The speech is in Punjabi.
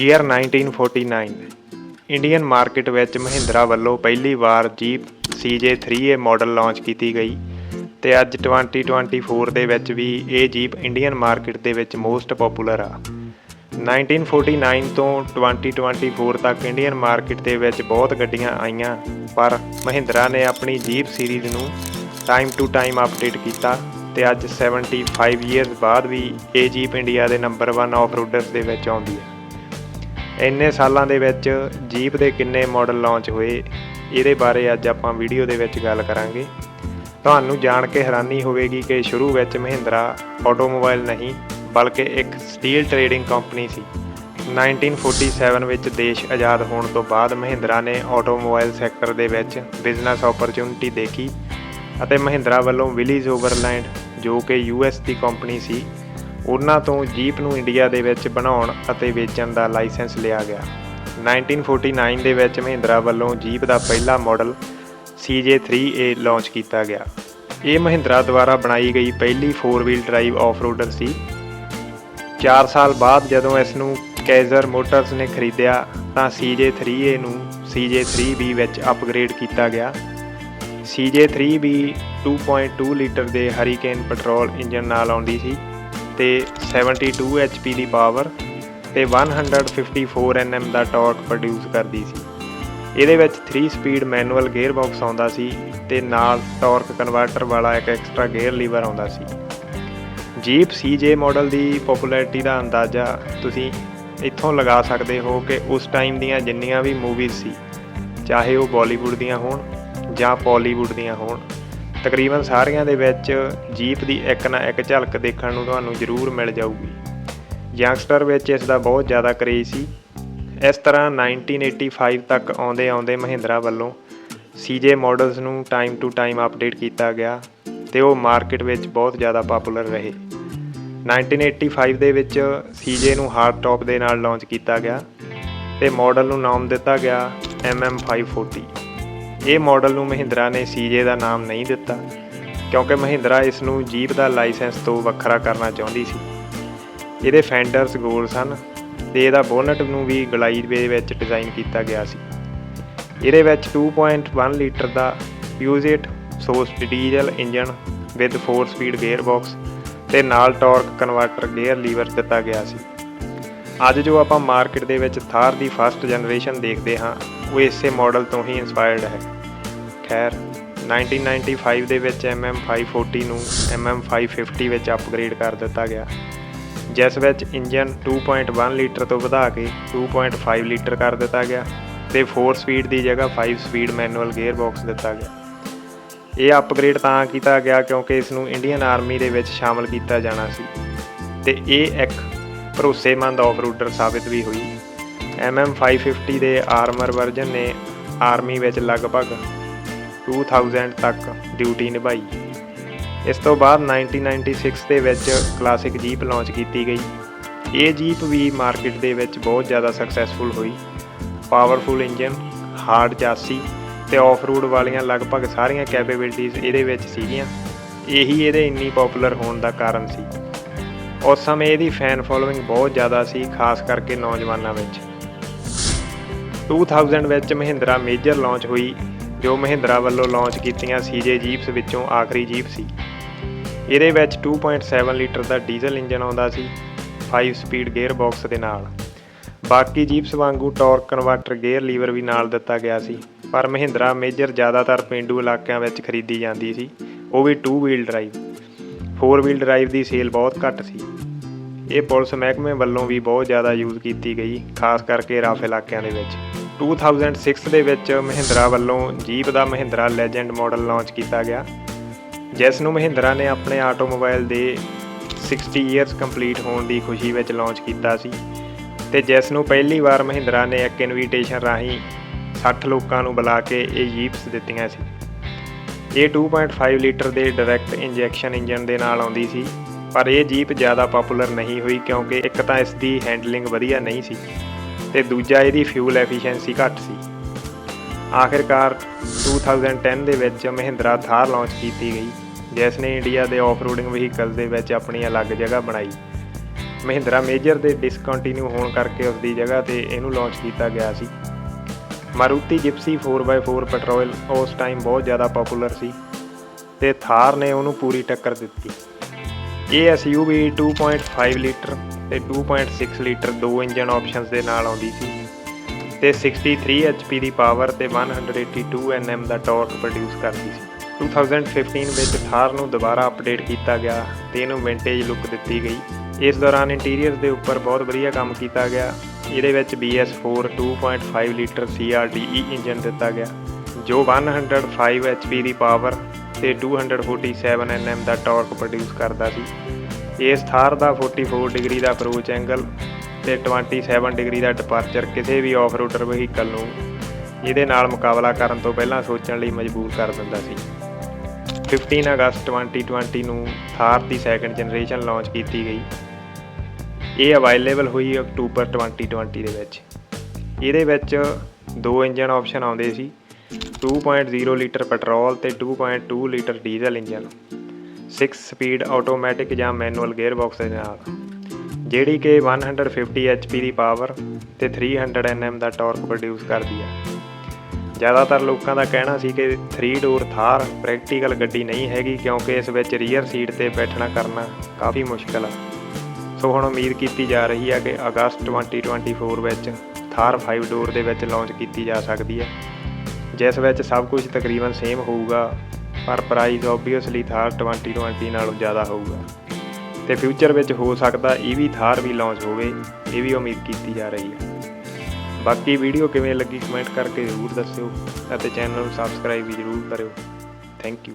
ਈਅਰ 1949 ਇੰਡੀਅਨ ਮਾਰਕੀਟ ਵਿੱਚ ਮਹਿੰਦਰਾ ਵੱਲੋਂ ਪਹਿਲੀ ਵਾਰ ਜੀਪ CJ3A ਮਾਡਲ ਲਾਂਚ ਕੀਤੀ ਗਈ ਤੇ ਅੱਜ 2024 ਦੇ ਵਿੱਚ ਵੀ ਇਹ ਜੀਪ ਇੰਡੀਅਨ ਮਾਰਕੀਟ ਦੇ ਵਿੱਚ ਮੋਸਟ ਪਪੂਲਰ ਆ। 1949 ਤੋਂ 2024 ਤੱਕ ਇੰਡੀਅਨ ਮਾਰਕੀਟ ਦੇ ਵਿੱਚ ਬਹੁਤ ਗੱਡੀਆਂ ਆਈਆਂ, ਪਰ ਮਹਿੰਦਰਾ ਨੇ ਆਪਣੀ ਜੀਪ ਸੀਰੀਜ਼ ਨੂੰ ਟਾਈਮ ਟੂ ਟਾਈਮ ਅਪਡੇਟ ਕੀਤਾ ਤੇ ਅੱਜ 75 ਇਅਰਸ ਬਾਅਦ ਵੀ ਇਹ ਜੀਪ ਇੰਡੀਆ ਦੇ ਨੰਬਰ 1 ਆਫ-ਰੋਡਰਸ ਦੇ ਵਿੱਚ ਆਉਂਦੀ ਹੈ। ਇੰਨੇ ਸਾਲਾਂ ਦੇ ਵਿੱਚ ਜੀਪ ਦੇ ਕਿੰਨੇ ਮਾਡਲ ਲਾਂਚ ਹੋਏ, ਇਹਦੇ ਬਾਰੇ ਅੱਜ ਆਪਾਂ ਵੀਡੀਓ ਦੇ ਵਿੱਚ ਗੱਲ ਕਰਾਂਗੇ। ਤੁਹਾਨੂੰ ਜਾਣ ਕੇ ਹੈਰਾਨੀ ਹੋਵੇਗੀ ਕਿ ਸ਼ੁਰੂ ਵਿੱਚ ਮਹਿੰਦਰਾ ਆਟੋਮੋਬਾਈਲ ਨਹੀਂ, ਬਲਕਿ ਇੱਕ ਸਟੀਲ ਟਰੇਡਿੰਗ ਕੰਪਨੀ ਸੀ। 1947 ਵਿੱਚ ਦੇਸ਼ ਆਜ਼ਾਦ ਹੋਣ ਤੋਂ ਬਾਅਦ ਮਹਿੰਦਰਾ ਨੇ ਆਟੋਮੋਬਾਈਲ ਸੈਕਟਰ ਦੇ ਵਿੱਚ ਬਿਜ਼ਨਸ ਓਪਰਚੁਨਿਟੀ ਦੇਖੀ ਅਤੇ ਮਹਿੰਦਰਾ ਵੱਲੋਂ ਵਿਲੀਜ਼ ਓਵਰਲੈਂਡ ਜੋ ਕਿ ਯੂਐਸ ਦੀ ਕੰਪਨੀ ਸੀ ਉਹਨਾਂ ਤੋਂ ਜੀਪ ਨੂੰ ਇੰਡੀਆ ਦੇ ਵਿੱਚ ਬਣਾਉਣ ਅਤੇ ਵੇਚਣ ਦਾ ਲਾਇਸੈਂਸ ਲਿਆ ਗਿਆ। 1949 ਦੇ ਵਿੱਚ ਮਹਿੰਦਰਾ ਵੱਲੋਂ ਜੀਪ ਦਾ ਪਹਿਲਾ ਮਾਡਲ CJ3A ਲਾਂਚ ਕੀਤਾ ਗਿਆ। ਇਹ ਮਹਿੰਦਰਾ ਦੁਆਰਾ ਬਣਾਈ ਗਈ ਪਹਿਲੀ 4 ਵੀਲ ਡਰਾਈਵ ਆਫ-ਰੋਡਰ ਸੀ। 4 ਸਾਲ ਬਾਅਦ ਜਦੋਂ ਇਸ ਨੂੰ ਕੈਜ਼ਰ ਮੋਟਰਸ ਨੇ ਖਰੀਦਿਆ, ਤਾਂ CJ3A ਨੂੰ CJ3B ਵਿੱਚ ਅਪਗ੍ਰੇਡ ਕੀਤਾ ਗਿਆ। CJ3B 2.2 ਲੀਟਰ ਦੇ ਹਰੀਕੇਨ ਪੈਟਰੋਲ ਇੰਜਨ ਨਾਲ ਆਉਂਦੀ ਸੀ। ਤੇ 72 HP ਦੀ ਪਾਵਰ ਤੇ 154 Nm ਦਾ ਟਾਰਕ ਪ੍ਰੋਡਿਊਸ ਕਰਦੀ ਸੀ। ਇਹਦੇ ਵਿੱਚ 3 ਸਪੀਡ ਮੈਨੂਅਲ ਗੇਅਰ ਬਾਕਸ ਆਉਂਦਾ ਸੀ ਤੇ ਨਾਲ ਟਾਰਕ ਕਨਵਰਟਰ ਵਾਲਾ ਇੱਕ ਐਕਸਟਰਾ ਗੇਅਰ ਲੀਵਰ ਆਉਂਦਾ ਸੀ। ਜੀਪ CJ ਮਾਡਲ ਦੀ ਪਪੂਲੈਰਿਟੀ ਦਾ ਅੰਦਾਜ਼ਾ ਤੁਸੀਂ ਇੱਥੋਂ ਲਗਾ ਸਕਦੇ ਹੋ ਕਿ ਉਸ ਟਾਈਮ ਦੀਆਂ ਜਿੰਨੀਆਂ ਵੀ ਮੂਵੀਜ਼ ਸੀ, ਚਾਹੇ ਉਹ ਬਾਲੀਵੁੱਡ ਦੀਆਂ ਹੋਣ ਜਾਂ ਪੋਲੀਵੁੱਡ ਦੀਆਂ ਹੋਣ ਤਕਰੀਬਨ ਸਾਰਿਆਂ ਦੇ ਵਿੱਚ ਜੀਪ ਦੀ ਇੱਕ ਨਾ ਇੱਕ ਝਲਕ ਦੇਖਣ ਨੂੰ ਤੁਹਾਨੂੰ ਜ਼ਰੂਰ ਮਿਲ ਜਾਊਗੀ। ਯੰਗਸਟਰ ਵਿੱਚ ਇਸ ਦਾ ਬਹੁਤ ਜ਼ਿਆਦਾ ਕਰੇਜ਼ ਸੀ। ਇਸ ਤਰ੍ਹਾਂ 1985 ਤੱਕ ਆਉਂਦੇ ਆਉਂਦੇ ਮਹਿੰਦਰਾ ਵੱਲੋਂ CJ ਮਾਡਲਸ ਨੂੰ ਟਾਈਮ ਟੂ ਟਾਈਮ ਅਪਡੇਟ ਕੀਤਾ ਗਿਆ ਤੇ ਉਹ ਮਾਰਕੀਟ ਵਿੱਚ ਬਹੁਤ ਜ਼ਿਆਦਾ ਪਪੂਲਰ ਰਹੇ। 1985 ਦੇ ਵਿੱਚ CJ ਨੂੰ ਹਾਰਡ ਟੌਪ ਦੇ ਨਾਲ ਲਾਂਚ ਕੀਤਾ ਗਿਆ ਤੇ ਮਾਡਲ ਨੂੰ ਨਾਮ ਦਿੱਤਾ ਗਿਆ MM540 ਇਹ ਮਾਡਲ ਨੂੰ ਮਹਿੰਦਰਾ ਨੇ CJ ਦਾ ਨਾਮ ਨਹੀਂ ਦਿੱਤਾ, ਕਿਉਂਕਿ ਮਹਿੰਦਰਾ ਇਸ ਨੂੰ ਜੀਪ ਦਾ ਲਾਇਸੈਂਸ ਤੋਂ ਵੱਖਰਾ ਕਰਨਾ ਚਾਹੁੰਦੀ ਸੀ। ਇਹਦੇ ਫੈਂਡਰਸ ਗੋਲ ਸਨ ਤੇ ਇਹਦਾ ਬੋਨਟ ਨੂੰ ਵੀ ਗਲਾਈ ਦੇ ਵਿੱਚ ਡਿਜ਼ਾਈਨ ਕੀਤਾ ਗਿਆ ਸੀ। ਇਹਦੇ ਵਿੱਚ 2.1 ਲੀਟਰ ਦਾ Peugeot sauce diesel engine with 4 speed gear box ਤੇ ਨਾਲ ਟਾਰਕ ਕਨਵਰਟਰ ਗੇਅਰ ਲੀਵਰ ਦਿੱਤਾ ਗਿਆ ਸੀ। ਅੱਜ ਜੋ ਆਪਾਂ ਮਾਰਕੀਟ ਦੇ ਵਿੱਚ ਥਾਰ ਦੀ ਫਸਟ ਜਨਰੇਸ਼ਨ ਦੇਖਦੇ ਹਾਂ ਉਹ ਇਸੇ ਮਾਡਲ ਤੋਂ ਹੀ ਇਨਸਪਾਇਰਡ ਹੈ। ਖੈਰ 1995 ਦੇ ਵਿੱਚ MM540 ਨੂੰ MM550 ਵਿੱਚ ਅਪਗ੍ਰੇਡ ਕਰ ਦਿੱਤਾ ਗਿਆ। ਜਿਸ ਵਿੱਚ ਇੰਜਨ 2.1 ਲੀਟਰ ਤੋਂ ਵਧਾ ਕੇ 2.5 ਲੀਟਰ ਕਰ ਦਿੱਤਾ ਗਿਆ ਤੇ 4 ਸਪੀਡ ਦੀ ਜਗ੍ਹਾ 5 ਸਪੀਡ ਮੈਨੂਅਲ ਗੇਅਰ ਬਾਕਸ ਦਿੱਤਾ ਗਿਆ। ਇਹ ਅਪਗ੍ਰੇਡ ਤਾਂ ਕੀਤਾ ਗਿਆ ਕਿਉਂਕਿ ਇਸ ਨੂੰ ਇੰਡੀਅਨ ਆਰਮੀ ਦੇ ਵਿੱਚ ਸ਼ਾਮਲ ਕੀਤਾ ਜਾਣਾ ਸੀ। ਤੇ ਇਹ ਇੱਕ ਭਰੋਸੇਮੰਦ ਆਫ-ਰੋਡਰ ਸਾਬਿਤ ਵੀ ਹੋਈ। MM550 ਦੇ ਆਰਮਰ ਵਰਜ਼ਨ ਨੇ ਆਰਮੀ ਵਿੱਚ ਲਗਭਗ 2000 ਤੱਕ ਡਿਊਟੀ ਨਿਭਾਈ। ਇਸ ਤੋਂ ਬਾਅਦ 1996 ਦੇ ਵਿੱਚ ਕਲਾਸਿਕ ਜੀਪ ਲਾਂਚ ਕੀਤੀ ਗਈ। ਇਹ ਜੀਪ ਵੀ ਮਾਰਕੀਟ ਦੇ ਵਿੱਚ ਬਹੁਤ ਜ਼ਿਆਦਾ ਸਕਸੈਸਫੁਲ ਹੋਈ। ਪਾਵਰਫੁਲ ਇੰਜਨ ਹਾਰਡ ਚਾਸੀ ਤੇ ਆਫ-ਰੋਡ ਵਾਲੀਆਂ ਲਗਭਗ ਸਾਰੀਆਂ ਕੈਪੇਬਿਲਿਟੀਆਂ ਇਹਦੇ ਵਿੱਚ ਸੀਗੀਆਂ। ਇਹੀ ਇਹਦੇ ਇੰਨੀ ਪਪੂਲਰ ਹੋਣ ਦਾ ਕਾਰਨ ਸੀ। ਉਸ ਸਮੇਂ ਇਹਦੀ ਫੈਨ ਫੋਲੋਇੰਗ ਬਹੁਤ ਜ਼ਿਆਦਾ ਸੀ, ਖਾਸ ਕਰਕੇ ਨੌਜਵਾਨਾਂ ਵਿੱਚ। 2000 ਵਿੱਚ ਮਹਿੰਦਰਾ ਮੇਜਰ ਲਾਂਚ ਹੋਈ, ਜੋ ਮਹਿੰਦਰਾ ਵੱਲੋਂ ਲਾਂਚ ਕੀਤੀਆਂ CJ ਜੀਪਸ ਵਿੱਚੋਂ ਆਖਰੀ ਜੀਪ ਸੀ। ਇਹਦੇ ਵਿੱਚ 2.7 ਲੀਟਰ ਦਾ ਡੀਜ਼ਲ ਇੰਜਨ ਆਉਂਦਾ ਸੀ 5 ਸਪੀਡ ਗੇਅਰ ਬਾਕਸ ਦੇ ਨਾਲ। ਬਾਕੀ ਜੀਪਸ ਵਾਂਗੂ ਟਾਰਕ ਕਨਵਰਟਰ ਗੇਅਰ ਲੀਵਰ ਵੀ ਨਾਲ ਦਿੱਤਾ ਗਿਆ ਸੀ, ਪਰ ਮਹਿੰਦਰਾ ਮੇਜਰ ਜ਼ਿਆਦਾਤਰ ਪਿੰਡੂ ਇਲਾਕਿਆਂ ਵਿੱਚ ਖਰੀਦੀ ਜਾਂਦੀ ਸੀ, ਉਹ ਵੀ 2 ਵੀਲ ਡਰਾਈਵ 4 ਵੀਲ ਡਰਾਈਵ ਦੀ ਸੇਲ ਬਹੁਤ ਘੱਟ ਸੀ। ਇਹ ਪੁਲਿਸ ਮਹਿਕਮੇ ਵੱਲੋਂ ਵੀ ਬਹੁਤ ਜ਼ਿਆਦਾ ਯੂਜ਼ ਕੀਤੀ ਗਈ, ਖਾਸ ਕਰਕੇ ਰਾਫ ਇਲਾਕਿਆਂ ਦੇ ਵਿੱਚ। 2006 ਦੇ ਵਿੱਚ ਮਹਿੰਦਰਾ ਵੱਲੋਂ ਜੀਪ ਦਾ ਮਹਿੰਦਰਾ ਲੈਜੈਂਡ ਮਾਡਲ ਲਾਂਚ ਕੀਤਾ ਗਿਆ, ਜਿਸ ਨੂੰ ਮਹਿੰਦਰਾ ਨੇ ਆਪਣੇ ਆਟੋਮੋਬਾਈਲ ਦੇ 60 ਇਅਰਸ ਕੰਪਲੀਟ ਹੋਣ ਦੀ ਖੁਸ਼ੀ ਵਿੱਚ ਲਾਂਚ ਕੀਤਾ ਸੀ ਤੇ ਜਿਸ ਨੂੰ ਪਹਿਲੀ ਵਾਰ ਮਹਿੰਦਰਾ ਨੇ ਇੱਕ ਇਨਵੀਟੇਸ਼ਨ ਰਾਹੀਂ 60 ਲੋਕਾਂ ਨੂੰ ਬੁਲਾ ਕੇ ਇਹ ਜੀਪਸ ਦਿੱਤੀਆਂ ਸੀ। ਇਹ 2.5 ਲੀਟਰ ਦੇ ਡਾਇਰੈਕਟ ਇੰਜੈਕਸ਼ਨ ਇੰਜਨ ਦੇ ਨਾਲ ਆਉਂਦੀ ਸੀ, ਪਰ ਇਹ ਜੀਪ ਜ਼ਿਆਦਾ ਪਪੂਲਰ ਨਹੀਂ ਹੋਈ ਕਿਉਂਕਿ ਇੱਕ ਤਾਂ ਇਸ ਦੀ ਹੈਂਡਲਿੰਗ ਵਧੀਆ ਨਹੀਂ ਸੀ। ਤੇ ਦੂਜਾ ਇਹਦੀ ਫਿਊਲ ਐਫੀਸ਼ੀਐਂਸੀ ਘੱਟ ਸੀ। ਆਖਿਰਕਾਰ 2010 ਦੇ ਵਿੱਚ ਮਹਿੰਦਰਾ ਥਾਰ ਲਾਂਚ ਕੀਤੀ ਗਈ, ਜਿਸ ਨੇ ਇੰਡੀਆ ਦੇ ਆਫ-ਰੋਡਿੰਗ ਵਹੀਕਲ ਦੇ ਵਿੱਚ ਆਪਣੀ ਅਲੱਗ ਜਗ੍ਹਾ ਬਣਾਈ। ਮਹਿੰਦਰਾ ਮੇਜਰ ਦੇ ਡਿਸਕੰਟੀਨਿਊ ਹੋਣ ਕਰਕੇ ਉਸ ਦੀ ਜਗ੍ਹਾ ਤੇ ਇਹਨੂੰ ਲਾਂਚ ਕੀਤਾ ਗਿਆ ਸੀ। ਮਾਰੂਤੀ ਜਿਪਸੀ 4x4 ਪੈਟਰੋਲ ਉਸ ਟਾਈਮ ਬਹੁਤ ਜ਼ਿਆਦਾ ਪਪੂਲਰ ਸੀ ਤੇ ਥਾਰ ਨੇ ਉਹਨੂੰ ਪੂਰੀ ਟੱਕਰ ਦਿੱਤੀ। ਇਹ ਐਸਯੂਵੀ 2.5 ਲੀਟਰ ਤੇ 2.6 ਲੀਟਰ ਦੋ ਇੰਜਨ ਆਪਸ਼ਨਸ ਦੇ ਨਾਲ ਆਉਂਦੀ ਸੀ। ਤੇ 63 HP ਦੀ ਪਾਵਰ ਤੇ 182 Nm ਦਾ ਟਾਰਕ ਪ੍ਰੋਡਿਊਸ ਕਰਦੀ ਸੀ। 2015 ਵਿੱਚ ਥਾਰ ਨੂੰ ਦੁਬਾਰਾ ਅਪਡੇਟ ਕੀਤਾ ਗਿਆ ਤੇ ਇਹਨੂੰ ਵਿੰਟੇਜ ਲੁੱਕ ਦਿੱਤੀ ਗਈ। ਇਸ ਦੌਰਾਨ ਇੰਟੀਰੀਅਰ ਦੇ ਉੱਪਰ ਬਹੁਤ ਵਧੀਆ ਕੰਮ ਕੀਤਾ ਗਿਆ। ਇਹਦੇ ਵਿੱਚ BS4 2.5 ਲੀਟਰ CRDE ਇੰਜਨ ਦਿੱਤਾ ਗਿਆ, ਜੋ 105 HP ਦੀ ਪਾਵਰ ਤੇ 247 Nm ਦਾ ਟਾਰਕ ਪ੍ਰੋਡਿਊਸ ਕਰਦਾ ਸੀ। ਇਸ ਥਾਰ ਦਾ 44 ਡਿਗਰੀ ਦਾ ਅਪਰੋਚ ਐਂਗਲ ਤੇ 27 ਡਿਗਰੀ ਦਾ ਡਿਪਾਰਚਰ ਕਿਸੇ ਵੀ ਆਫ-ਰੋਡਰ ਵਹੀਕਲ ਨੂੰ ਇਹਦੇ ਨਾਲ ਮੁਕਾਬਲਾ ਕਰਨ ਤੋਂ ਪਹਿਲਾਂ ਸੋਚਣ ਲਈ ਮਜਬੂਰ ਕਰ ਦਿੰਦਾ ਸੀ। 15 ਅਗਸਤ 2020 ਨੂੰ ਥਾਰ ਦੀ ਸੈਕੰਡ ਜਨਰੇਸ਼ਨ ਲਾਂਚ ਕੀਤੀ ਗਈ। ਇਹ ਅਵੇਲੇਬਲ ਹੋਈ ਅਕਤੂਬਰ 2020 ਦੇ ਵਿੱਚ। ਇਹਦੇ ਵਿੱਚ ਦੋ ਇੰਜਨ ਆਪਸ਼ਨ ਆਉਂਦੇ ਸੀ। 2.0 ਲੀਟਰ ਪੈਟਰੋਲ ਤੇ 2.2 litre diesel engine 6 speed automatic ਜਾਂ ਮੈਨੂਅਲ ਗੇਅਰ ਬਾਕਸ ਦੇ ਨਾਲ। ਜਿਹੜੀ ਕਿ 150 HP ਦੀ ਪਾਵਰ ਤੇ 300 Nm ਦਾ ਟਾਰਕ ਪ੍ਰੋਡਿਊਸ ਕਰਦੀ ਹੈ। ਜ਼ਿਆਦਾਤਰ ਲੋਕਾਂ ਦਾ ਕਹਿਣਾ ਸੀ ਕਿ 3 ਡੋਰ ਥਾਰ ਪ੍ਰੈਕਟੀਕਲ ਗੱਡੀ ਨਹੀਂ ਹੈਗੀ ਕਿਉਂਕਿ ਇਸ ਵਿੱਚ ਰੀਅਰ ਸੀਟ ਤੇ ਬੈਠਣਾ ਕਰਨਾ ਕਾਫੀ ਮੁਸ਼ਕਲ ਆ। ਸੋ ਹੁਣ ਉਮੀਦ ਕੀਤੀ ਜਾ ਰਹੀ ਹੈ ਕਿ ਅਗਸਤ 2024 ਵਿੱਚ ਥਾਰ 5 ਡੋਰ ਦੇ ਵਿੱਚ ਲਾਂਚ ਕੀਤੀ ਜਾ ਸਕਦੀ ਹੈ। ਜਿਸ ਵਿੱਚ ਸਭ ਕੁਝ ਤਕਰੀਬਨ ਸੇਮ ਹੋਊਗਾ, ਪਰ ਪ੍ਰਾਈਸ ਆਬਵੀਅਸਲੀ ਥਾਰ 2020 ਨਾਲੋਂ ਜ਼ਿਆਦਾ ਹੋਊਗਾ। ਤੇ ਫਿਊਚਰ ਵਿੱਚ ਹੋ ਸਕਦਾ ਇਹ ਵੀ ਥਾਰ ਵੀ ਲਾਂਚ ਹੋਵੇ, ਇਹ ਵੀ ਉਮੀਦ ਕੀਤੀ ਜਾ ਰਹੀ ਹੈ। ਬਾਕੀ ਵੀਡੀਓ ਕਿਵੇਂ ਲੱਗੀ ਕਮੈਂਟ ਕਰਕੇ ਜ਼ਰੂਰ ਦੱਸਿਓ, ਅਤੇ ਚੈਨਲ ਨੂੰ ਸਬਸਕ੍ਰਾਈਬ ਵੀ ਜ਼ਰੂਰ ਕਰਿਓ। Thank you